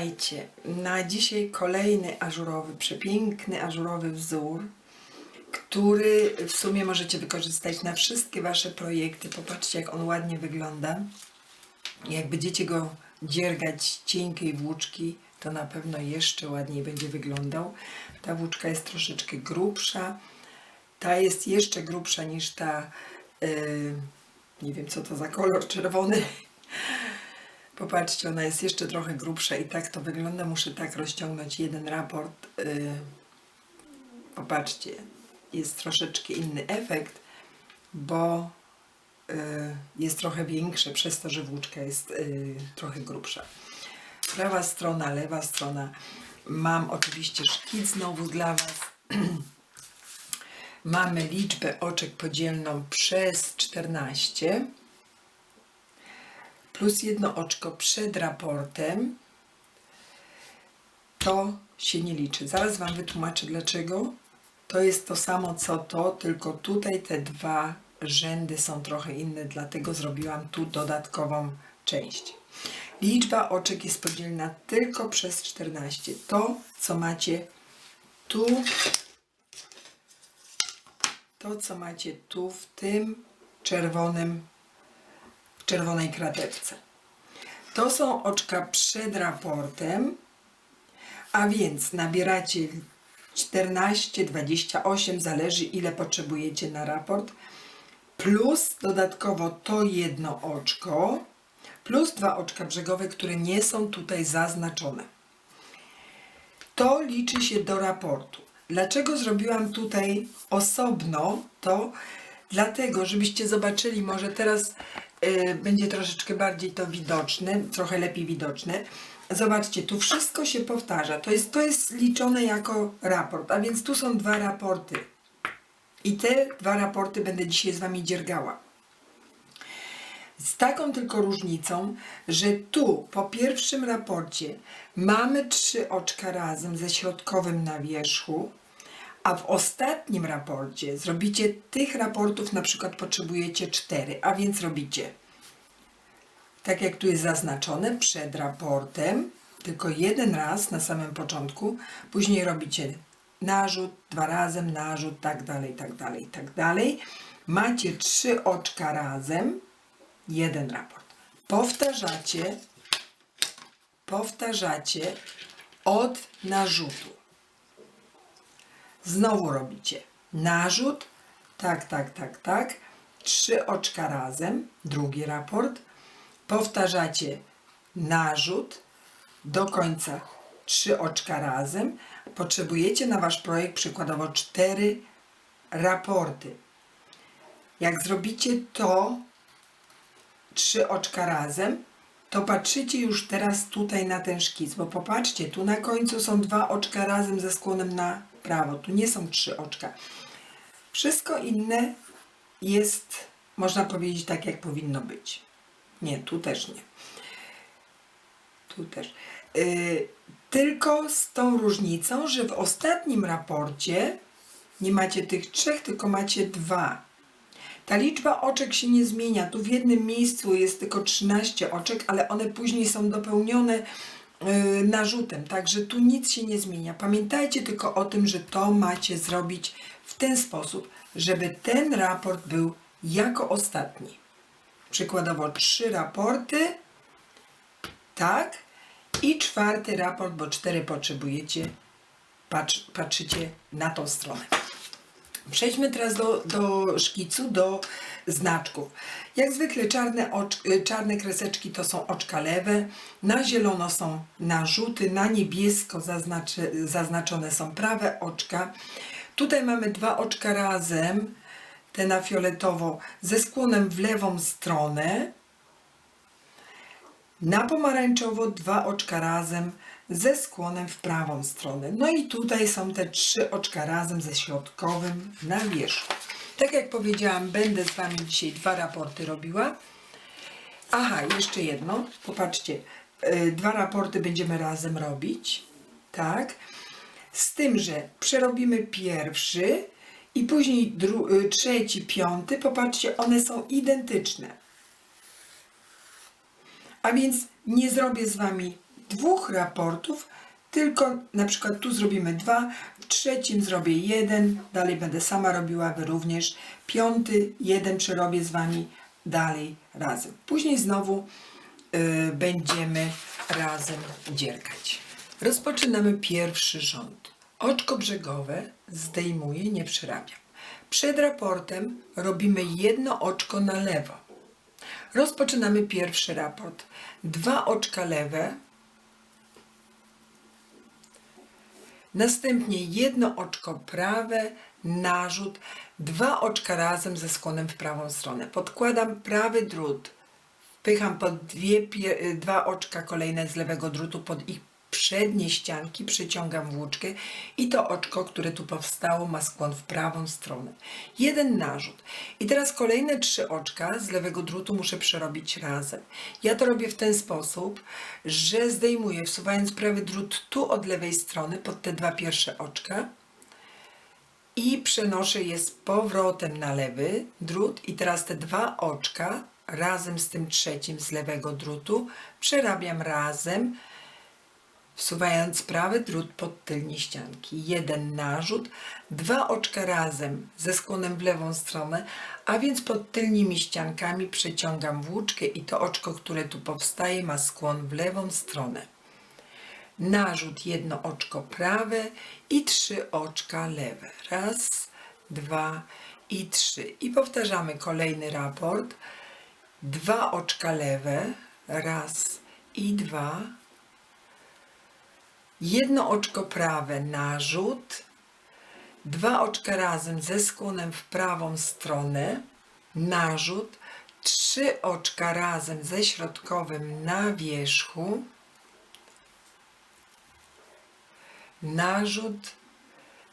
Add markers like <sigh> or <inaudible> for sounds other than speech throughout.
Witajcie. Na dzisiaj kolejny ażurowy, przepiękny ażurowy wzór, który w sumie możecie wykorzystać na wszystkie Wasze projekty. Popatrzcie, jak on ładnie wygląda. Jak będziecie go dziergać cienkiej włóczki, to na pewno jeszcze ładniej będzie wyglądał. Ta włóczka jest troszeczkę grubsza. Ta jest jeszcze grubsza niż ta, yy, nie wiem co to za kolor, czerwony. Popatrzcie, ona jest jeszcze trochę grubsza i tak to wygląda. Muszę tak rozciągnąć jeden raport. Yy, popatrzcie, jest troszeczkę inny efekt, bo yy, jest trochę większe przez to, że włóczka jest yy, trochę grubsza. Prawa strona, lewa strona. Mam oczywiście szkic znowu dla Was. <clears throat> Mamy liczbę oczek podzielną przez 14 plus jedno oczko przed raportem, to się nie liczy. Zaraz Wam wytłumaczę dlaczego. To jest to samo co to, tylko tutaj te dwa rzędy są trochę inne, dlatego zrobiłam tu dodatkową część. Liczba oczek jest podzielna tylko przez 14. To, co macie tu, to, co macie tu w tym czerwonym czerwonej krateczce. To są oczka przed raportem, a więc nabieracie 14, 28, zależy ile potrzebujecie na raport, plus dodatkowo to jedno oczko, plus dwa oczka brzegowe, które nie są tutaj zaznaczone. To liczy się do raportu. Dlaczego zrobiłam tutaj osobno to? Dlatego, żebyście zobaczyli, może teraz będzie troszeczkę bardziej to widoczne, trochę lepiej widoczne. Zobaczcie, tu wszystko się powtarza. To jest, to jest liczone jako raport, a więc tu są dwa raporty. I te dwa raporty będę dzisiaj z Wami dziergała. Z taką tylko różnicą, że tu po pierwszym raporcie mamy trzy oczka razem ze środkowym na wierzchu, a w ostatnim raporcie zrobicie tych raportów, na przykład potrzebujecie cztery, a więc robicie tak jak tu jest zaznaczone przed raportem, tylko jeden raz na samym początku, później robicie narzut, dwa razem narzut, tak dalej, tak dalej, tak dalej. Macie trzy oczka razem, jeden raport. Powtarzacie, powtarzacie od narzutu. Znowu robicie narzut, tak, tak, tak, tak, trzy oczka razem, drugi raport, powtarzacie narzut. Do końca trzy oczka razem. Potrzebujecie na Wasz projekt przykładowo cztery raporty. Jak zrobicie to trzy oczka razem, to patrzycie już teraz tutaj na ten szkic, bo popatrzcie, tu na końcu są dwa oczka razem ze skłonem na prawo. Tu nie są trzy oczka. Wszystko inne jest, można powiedzieć, tak jak powinno być. Nie, tu też nie. Tu też. Yy, tylko z tą różnicą, że w ostatnim raporcie nie macie tych trzech, tylko macie dwa. Ta liczba oczek się nie zmienia. Tu w jednym miejscu jest tylko 13 oczek, ale one później są dopełnione narzutem, także tu nic się nie zmienia. Pamiętajcie tylko o tym, że to macie zrobić w ten sposób, żeby ten raport był jako ostatni. Przykładowo trzy raporty, tak, i czwarty raport, bo cztery potrzebujecie, patrz, patrzycie na tą stronę. Przejdźmy teraz do, do szkicu, do znaczków. Jak zwykle czarne, ocz, y, czarne kreseczki to są oczka lewe, na zielono są narzuty, na niebiesko zaznaczy, zaznaczone są prawe oczka. Tutaj mamy dwa oczka razem, te na fioletowo, ze skłonem w lewą stronę. Na pomarańczowo dwa oczka razem ze skłonem w prawą stronę. No i tutaj są te trzy oczka razem ze środkowym na wierzchu. Tak jak powiedziałam, będę z Wami dzisiaj dwa raporty robiła. Aha, jeszcze jedno. Popatrzcie, yy, dwa raporty będziemy razem robić. Tak. Z tym, że przerobimy pierwszy i później y, trzeci, piąty. Popatrzcie, one są identyczne. A więc nie zrobię z Wami dwóch raportów, tylko na przykład tu zrobimy dwa, w trzecim zrobię jeden, dalej będę sama robiła, wy również, piąty, jeden przerobię z wami, dalej razem. Później znowu y, będziemy razem dziergać. Rozpoczynamy pierwszy rząd. Oczko brzegowe zdejmuję, nie przerabiam. Przed raportem robimy jedno oczko na lewo. Rozpoczynamy pierwszy raport. Dwa oczka lewe, Następnie jedno oczko prawe, narzut, dwa oczka razem ze skłonem w prawą stronę. Podkładam prawy drut, wpycham pod dwie, pie- dwa oczka kolejne z lewego drutu pod ich przednie ścianki, przyciągam włóczkę i to oczko, które tu powstało, ma skłon w prawą stronę. Jeden narzut. I teraz kolejne trzy oczka z lewego drutu muszę przerobić razem. Ja to robię w ten sposób, że zdejmuję, wsuwając prawy drut tu od lewej strony pod te dwa pierwsze oczka i przenoszę je z powrotem na lewy drut i teraz te dwa oczka razem z tym trzecim z lewego drutu przerabiam razem wsuwając prawy drut pod tylnie ścianki. Jeden narzut, dwa oczka razem ze skłonem w lewą stronę, a więc pod tylnymi ściankami przeciągam włóczkę i to oczko, które tu powstaje ma skłon w lewą stronę. Narzut jedno oczko prawe i trzy oczka lewe. Raz, dwa i trzy. I powtarzamy kolejny raport. Dwa oczka lewe, raz i dwa, jedno oczko prawe narzut, dwa oczka razem ze skłonem w prawą stronę, narzut, trzy oczka razem ze środkowym na wierzchu, narzut,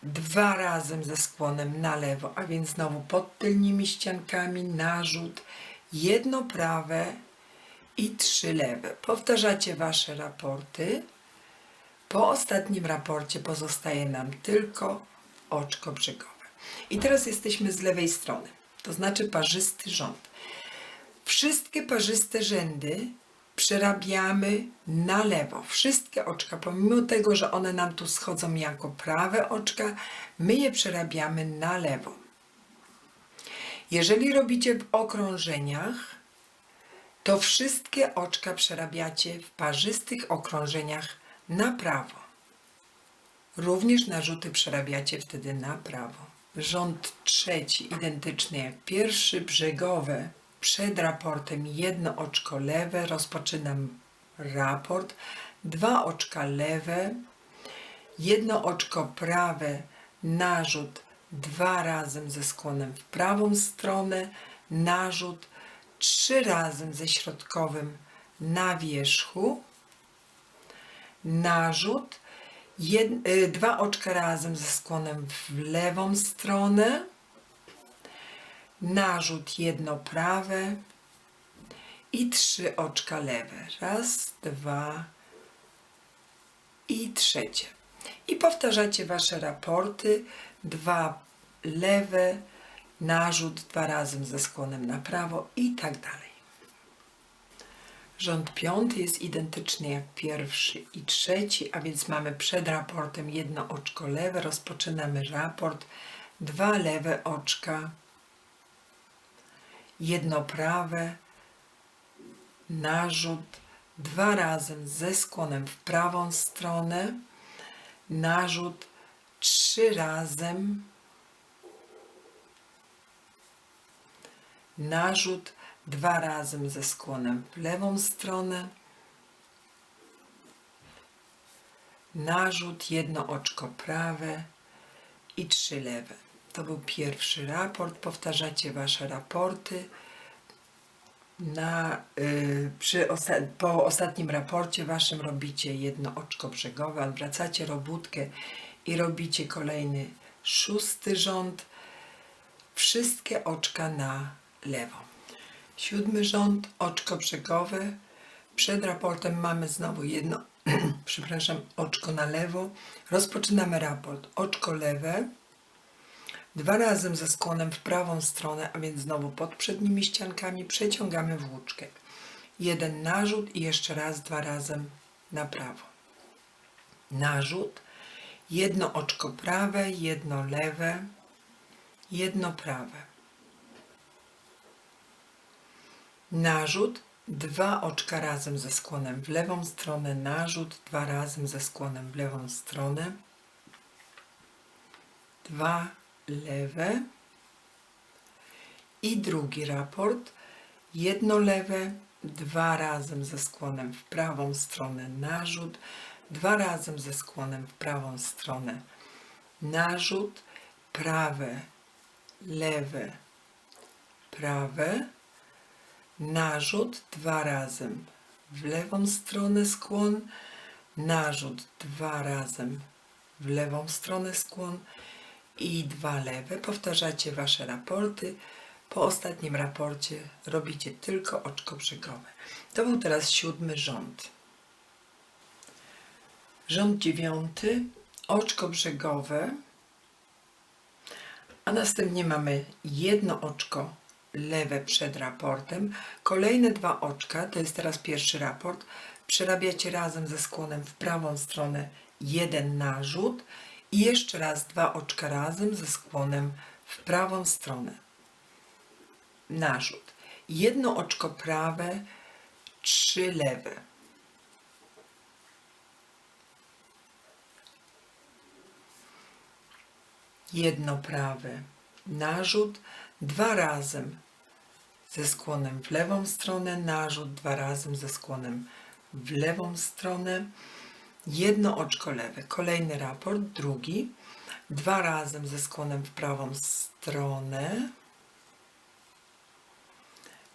dwa razem ze skłonem na lewo, a więc znowu pod tylnymi ściankami, narzut, jedno prawe i trzy lewe. Powtarzacie Wasze raporty. Po ostatnim raporcie pozostaje nam tylko oczko brzegowe. I teraz jesteśmy z lewej strony, to znaczy parzysty rząd. Wszystkie parzyste rzędy przerabiamy na lewo. Wszystkie oczka, pomimo tego, że one nam tu schodzą jako prawe oczka, my je przerabiamy na lewo. Jeżeli robicie w okrążeniach, to wszystkie oczka przerabiacie w parzystych okrążeniach na prawo. Również narzuty przerabiacie wtedy na prawo. Rząd trzeci, identyczny jak pierwszy, brzegowe. Przed raportem jedno oczko lewe, rozpoczynam raport. Dwa oczka lewe, jedno oczko prawe, narzut dwa razem ze skłonem w prawą stronę, narzut trzy razem ze środkowym na wierzchu, narzut, jed, y, dwa oczka razem ze skłonem w lewą stronę, narzut jedno prawe i trzy oczka lewe. Raz, dwa i trzecie. I powtarzacie Wasze raporty. Dwa lewe, narzut dwa razem ze skłonem na prawo i tak dalej. Rząd piąty jest identyczny jak pierwszy i trzeci, a więc mamy przed raportem jedno oczko lewe, rozpoczynamy raport, dwa lewe oczka, jedno prawe, narzut, dwa razem ze skłonem w prawą stronę, narzut, trzy razem, narzut, dwa razem ze skłonem w lewą stronę, narzut, jedno oczko prawe i trzy lewe. To był pierwszy raport. Powtarzacie Wasze raporty. Na, y, przy osta- po ostatnim raporcie Waszym robicie jedno oczko brzegowe, odwracacie robótkę i robicie kolejny szósty rząd. Wszystkie oczka na lewo. Siódmy rząd, oczko brzegowe. Przed raportem mamy znowu jedno, <clears throat> przepraszam, oczko na lewo. Rozpoczynamy raport. Oczko lewe, dwa razem ze skłonem w prawą stronę, a więc znowu pod przednimi ściankami przeciągamy włóczkę. Jeden narzut i jeszcze raz, dwa razem na prawo. Narzut, jedno oczko prawe, jedno lewe, jedno prawe. Narzut, dwa oczka razem ze skłonem w lewą stronę, narzut, dwa razem ze skłonem w lewą stronę, dwa lewe. I drugi raport, jedno lewe, dwa razem ze skłonem w prawą stronę, narzut, dwa razem ze skłonem w prawą stronę, narzut, prawe, lewe, prawe, narzut dwa razem w lewą stronę skłon, narzut dwa razem w lewą stronę skłon i dwa lewe. Powtarzacie Wasze raporty. Po ostatnim raporcie robicie tylko oczko brzegowe. To był teraz siódmy rząd. Rząd dziewiąty, oczko brzegowe, a następnie mamy jedno oczko lewe przed raportem. Kolejne dwa oczka, to jest teraz pierwszy raport, przerabiacie razem ze skłonem w prawą stronę jeden narzut i jeszcze raz dwa oczka razem ze skłonem w prawą stronę. Narzut. Jedno oczko prawe, trzy lewe. Jedno prawe, narzut, dwa razem ze skłonem w lewą stronę, narzut dwa razem ze skłonem w lewą stronę, jedno oczko lewe. Kolejny raport, drugi, dwa razem ze skłonem w prawą stronę,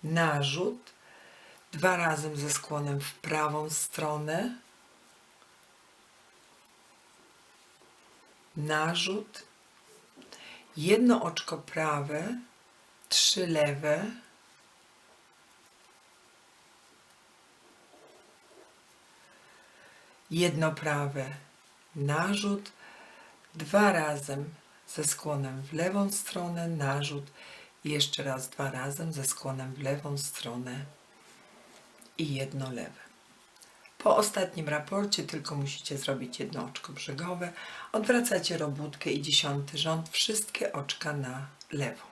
narzut, dwa razem ze skłonem w prawą stronę, narzut, jedno oczko prawe, trzy lewe, jedno prawe, narzut, dwa razem ze skłonem w lewą stronę, narzut, jeszcze raz dwa razem ze skłonem w lewą stronę i jedno lewe. Po ostatnim raporcie tylko musicie zrobić jedno oczko brzegowe, odwracacie robótkę i dziesiąty rząd, wszystkie oczka na lewo.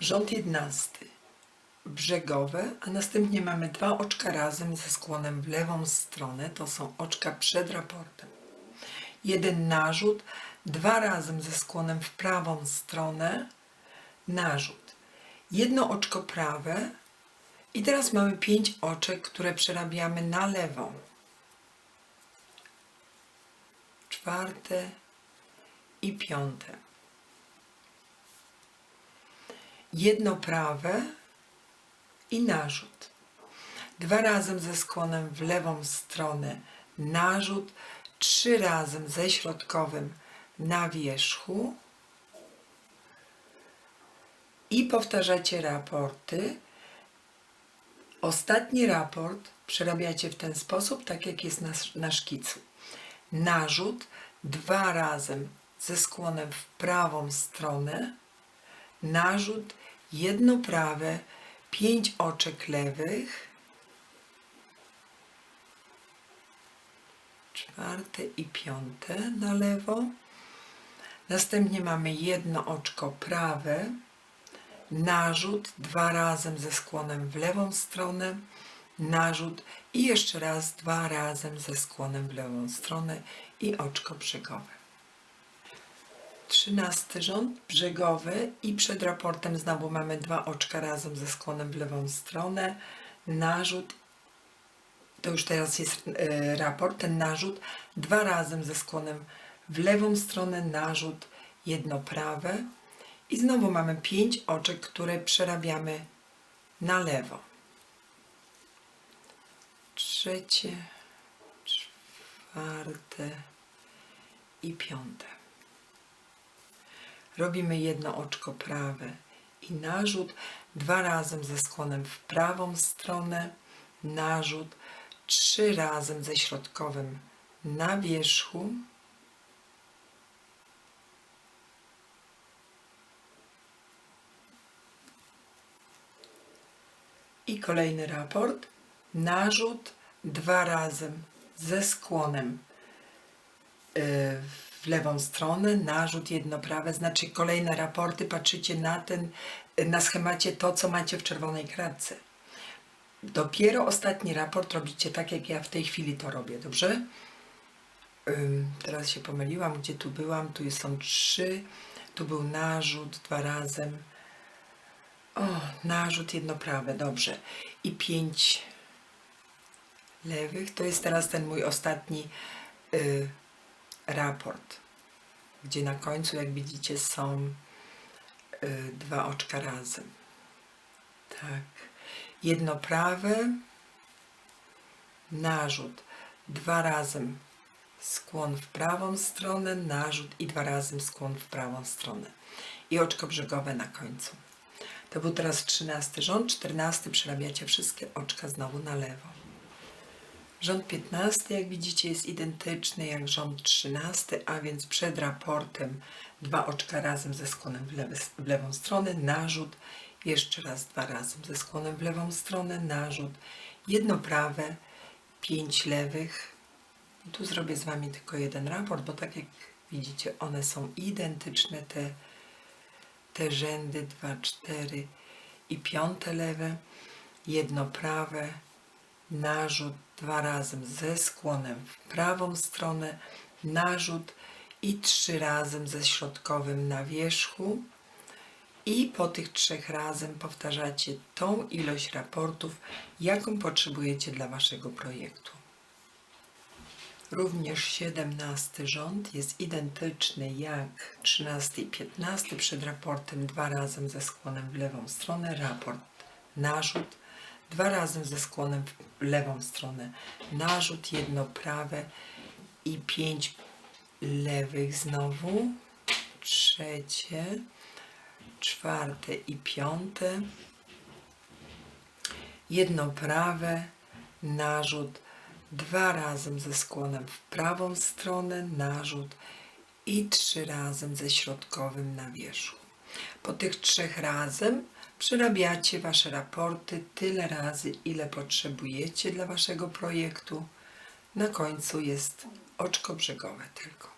Rząd jedenasty brzegowe, a następnie mamy dwa oczka razem ze skłonem w lewą stronę, to są oczka przed raportem. Jeden narzut, dwa razem ze skłonem w prawą stronę, narzut. Jedno oczko prawe i teraz mamy pięć oczek, które przerabiamy na lewo. Czwarte i piąte. Jedno prawe i narzut. Dwa razem ze skłonem w lewą stronę narzut, trzy razem ze środkowym na wierzchu i powtarzacie raporty. Ostatni raport przerabiacie w ten sposób, tak jak jest na, na szkicu. Narzut dwa razem ze skłonem w prawą stronę, narzut jedno prawe, pięć oczek lewych, czwarte i piąte na lewo. Następnie mamy jedno oczko prawe, narzut dwa razem ze skłonem w lewą stronę, narzut i jeszcze raz dwa razem ze skłonem w lewą stronę i oczko brzegowe. Trzynasty rząd brzegowy i przed raportem znowu mamy dwa oczka razem ze skłonem w lewą stronę, narzut, to już teraz jest y, raport, ten narzut, dwa razem ze skłonem w lewą stronę, narzut, jedno prawe. I znowu mamy pięć oczek, które przerabiamy na lewo. Trzecie, czwarte i piąte robimy jedno oczko prawe i narzut, dwa razem ze skłonem w prawą stronę, narzut, trzy razem ze środkowym na wierzchu, i kolejny raport, narzut, dwa razem ze skłonem y, w lewą stronę, narzut jednoprawe, znaczy kolejne raporty, patrzycie na ten, na schemacie to, co macie w czerwonej kratce. Dopiero ostatni raport robicie tak, jak ja w tej chwili to robię, dobrze? Teraz się pomyliłam, gdzie tu byłam, tu są trzy, tu był narzut dwa razem, o, narzut jednoprawe, dobrze, i pięć lewych, to jest teraz ten mój ostatni y, raport, gdzie na końcu, jak widzicie, są y, dwa oczka razem. Tak. Jedno prawe, narzut, dwa razem skłon w prawą stronę, narzut i dwa razem skłon w prawą stronę. I oczko brzegowe na końcu. To był teraz trzynasty rząd, czternasty przerabiacie wszystkie oczka znowu na lewo. Rząd 15, jak widzicie, jest identyczny jak rząd 13, a więc przed raportem dwa oczka razem ze skłonem w, w lewą stronę, narzut, jeszcze raz dwa razem ze skłonem w lewą stronę, narzut, jedno prawe, pięć lewych. Tu zrobię z Wami tylko jeden raport, bo tak jak widzicie, one są identyczne, te, te rzędy 2, 4 i piąte lewe, jedno prawe, narzut dwa razem ze skłonem w prawą stronę, narzut i trzy razem ze środkowym na wierzchu. I po tych trzech razem powtarzacie tą ilość raportów, jaką potrzebujecie dla Waszego projektu. Również 17 rząd jest identyczny jak 13 i 15 przed raportem, dwa razem ze skłonem w lewą stronę, raport, narzut, dwa razem ze skłonem w lewą stronę, narzut, jedno prawe i pięć lewych znowu, trzecie, czwarte i piąte, jedno prawe, narzut, dwa razem ze skłonem w prawą stronę, narzut i trzy razem ze środkowym na wierzchu. Po tych trzech razem przerabiacie Wasze raporty tyle razy, ile potrzebujecie dla Waszego projektu. Na końcu jest oczko brzegowe tylko.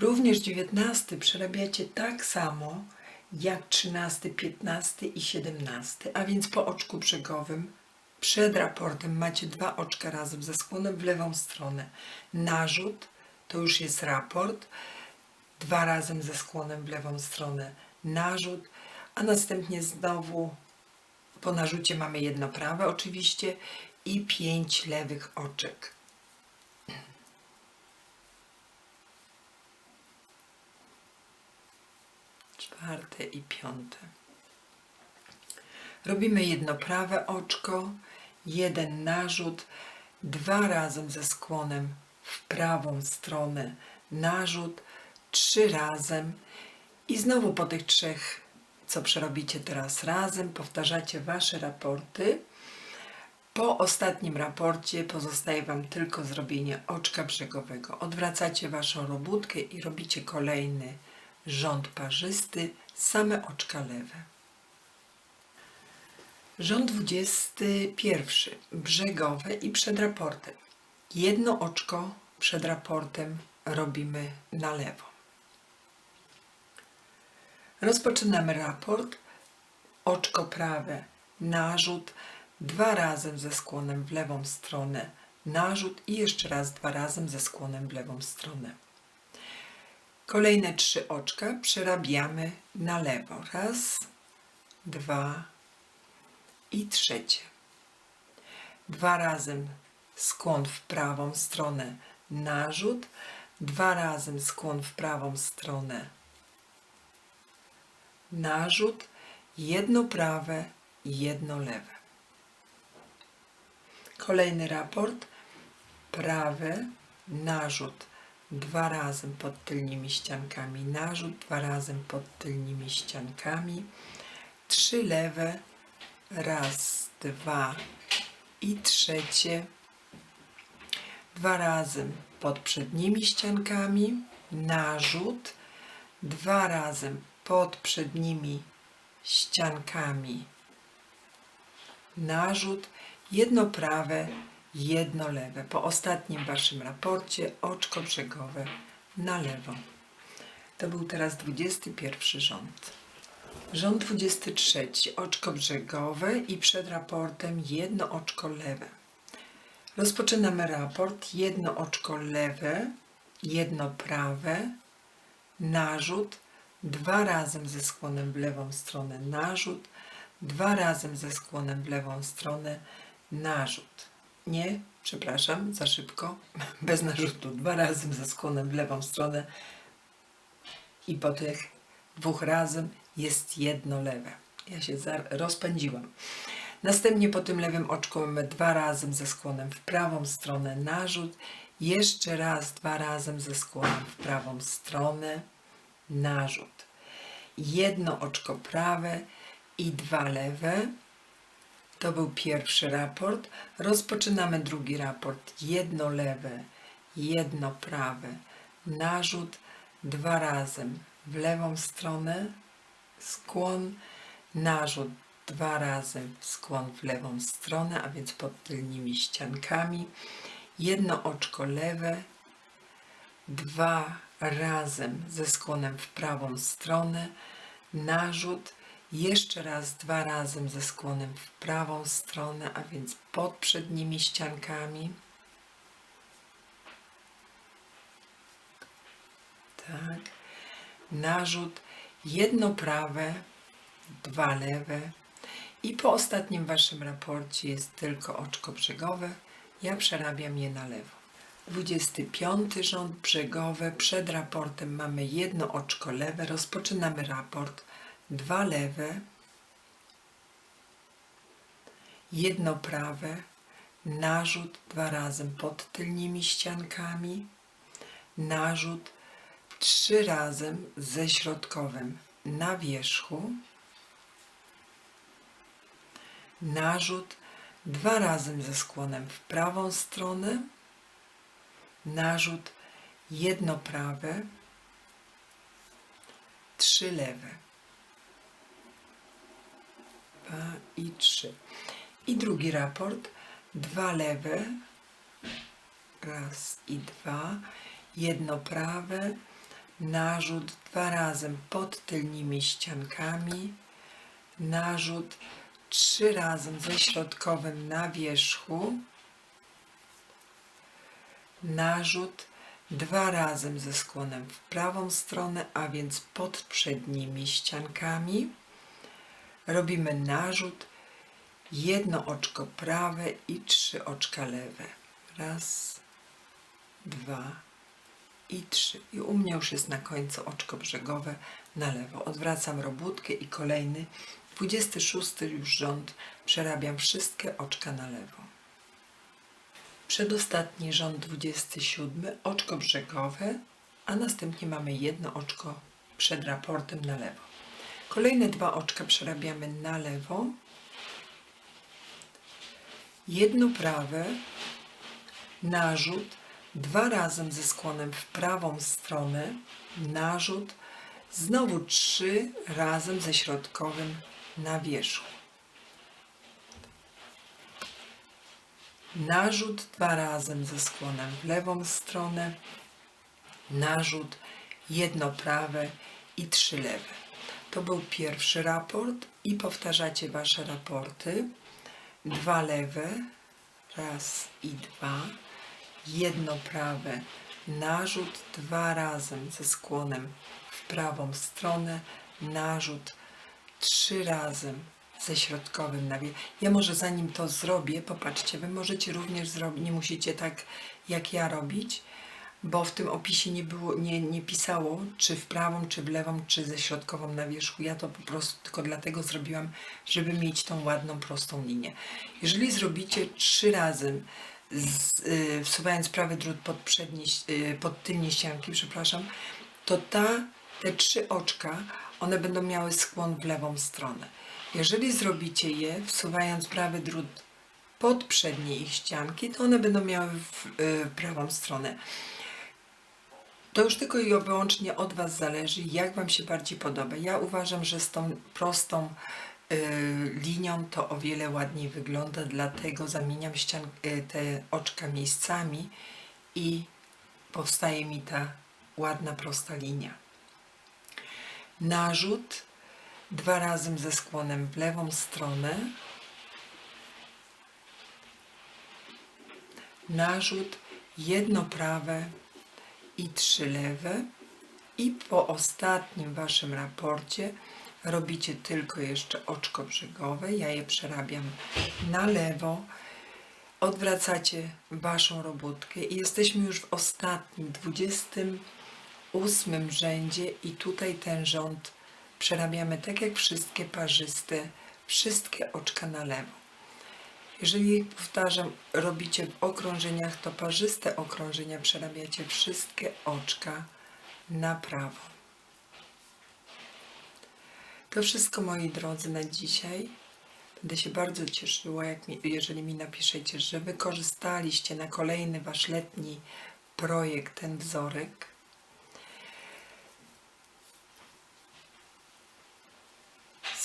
Również 19 przerabiacie tak samo jak 13, 15 i 17, a więc po oczku brzegowym przed raportem macie dwa oczka razem ze skłonem w lewą stronę. Narzut to już jest raport, dwa razem ze skłonem w lewą stronę. Narzut, a następnie znowu po narzucie mamy jedno prawe oczywiście i pięć lewych oczek. Czwarte i piąte. Robimy jedno prawe oczko, jeden narzut, dwa razem ze skłonem w prawą stronę narzut, trzy razem i znowu po tych trzech, co przerobicie teraz razem, powtarzacie Wasze raporty. Po ostatnim raporcie pozostaje Wam tylko zrobienie oczka brzegowego. Odwracacie Waszą robótkę i robicie kolejny rząd parzysty, same oczka lewe. Rząd 21. Brzegowe i przed raportem. Jedno oczko przed raportem robimy na lewo. Rozpoczynamy raport. Oczko prawe, narzut, dwa razem ze skłonem w lewą stronę, narzut i jeszcze raz dwa razem ze skłonem w lewą stronę. Kolejne trzy oczka przerabiamy na lewo. Raz, dwa i trzecie. Dwa razem skłon w prawą stronę, narzut, dwa razem skłon w prawą stronę, narzut, jedno prawe i jedno lewe. Kolejny raport, prawe, narzut, dwa razem pod tylnymi ściankami, narzut, dwa razem pod tylnymi ściankami, trzy lewe, raz, dwa i trzecie, dwa razem pod przednimi ściankami, narzut, dwa razem pod przednimi ściankami, narzut jedno prawe, jedno lewe. Po ostatnim Waszym raporcie oczko brzegowe na lewo. To był teraz 21 rząd. Rząd 23, oczko brzegowe i przed raportem jedno oczko lewe. Rozpoczynamy raport, jedno oczko lewe, jedno prawe, narzut, dwa razem ze skłonem w lewą stronę narzut, dwa razem ze skłonem w lewą stronę narzut. Nie, przepraszam, za szybko, <laughs> bez narzutu, dwa razem ze skłonem w lewą stronę i po tych dwóch razem jest jedno lewe. Ja się rozpędziłam. Następnie po tym lewym oczku mamy dwa razem ze skłonem w prawą stronę narzut, jeszcze raz dwa razem ze skłonem w prawą stronę narzut. Jedno oczko prawe i dwa lewe. To był pierwszy raport. Rozpoczynamy drugi raport. Jedno lewe, jedno prawe. Narzut dwa razem w lewą stronę, skłon, narzut dwa razy skłon w lewą stronę, a więc pod tylnymi ściankami. Jedno oczko lewe, dwa razem ze skłonem w prawą stronę, narzut, jeszcze raz dwa razem ze skłonem w prawą stronę, a więc pod przednimi ściankami. Tak. Narzut, jedno prawe, dwa lewe. I po ostatnim Waszym raporcie jest tylko oczko brzegowe. Ja przerabiam je na lewo. 25 rząd brzegowe. Przed raportem mamy jedno oczko lewe. Rozpoczynamy raport. Dwa lewe. Jedno prawe. Narzut dwa razem pod tylnymi ściankami. Narzut trzy razem ze środkowym na wierzchu narzut dwa razem ze skłonem w prawą stronę, narzut jedno prawe, trzy lewe. Dwa i trzy. I drugi raport, dwa lewe, raz i dwa, jedno prawe, narzut dwa razem pod tylnymi ściankami, narzut trzy razem ze środkowym na wierzchu, narzut dwa razem ze skłonem w prawą stronę, a więc pod przednimi ściankami. Robimy narzut, jedno oczko prawe i trzy oczka lewe. Raz, dwa i trzy. I u mnie już jest na końcu oczko brzegowe na lewo. Odwracam robótkę i kolejny 26 już rząd przerabiam wszystkie oczka na lewo. Przedostatni rząd 27 oczko brzegowe, a następnie mamy jedno oczko przed raportem na lewo. Kolejne dwa oczka przerabiamy na lewo. Jedno prawe, narzut, dwa razem ze skłonem w prawą stronę, narzut, znowu trzy razem ze środkowym na wierzchu. Narzut dwa razem ze skłonem w lewą stronę, narzut jedno prawe i trzy lewe. To był pierwszy raport i powtarzacie Wasze raporty. Dwa lewe, raz i dwa, jedno prawe, narzut dwa razem ze skłonem w prawą stronę, narzut trzy razem ze środkowym nawie. Ja może zanim to zrobię, popatrzcie, wy możecie również zrobić, nie musicie tak jak ja robić, bo w tym opisie nie było, nie, nie pisało, czy w prawą, czy w lewą, czy ze środkową na wierzchu. Ja to po prostu tylko dlatego zrobiłam, żeby mieć tą ładną, prostą linię. Jeżeli zrobicie trzy razy, z, y, wsuwając prawy drut pod, przednie, y, pod tylnie ścianki, przepraszam, to ta, te trzy oczka, one będą miały skłon w lewą stronę. Jeżeli zrobicie je, wsuwając prawy drut pod przednie ich ścianki, to one będą miały w y, prawą stronę. To już tylko i wyłącznie od Was zależy, jak Wam się bardziej podoba. Ja uważam, że z tą prostą y, linią, to o wiele ładniej wygląda, dlatego zamieniam ścian, y, te oczka miejscami i powstaje mi ta ładna, prosta linia. Narzut dwa razy ze skłonem w lewą stronę. Narzut jedno prawe i trzy lewe. I po ostatnim waszym raporcie robicie tylko jeszcze oczko brzegowe. Ja je przerabiam na lewo. Odwracacie waszą robótkę i jesteśmy już w ostatnim, 28 rzędzie i tutaj ten rząd przerabiamy tak jak wszystkie parzyste, wszystkie oczka na lewo. Jeżeli, powtarzam, robicie w okrążeniach, to parzyste okrążenia przerabiacie wszystkie oczka na prawo. To wszystko, moi drodzy, na dzisiaj. Będę się bardzo cieszyła, mi, jeżeli mi napiszecie, że wykorzystaliście na kolejny wasz letni projekt ten wzorek.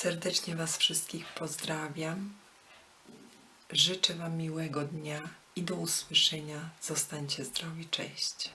Serdecznie Was wszystkich pozdrawiam. Życzę Wam miłego dnia i do usłyszenia. Zostańcie zdrowi. Cześć.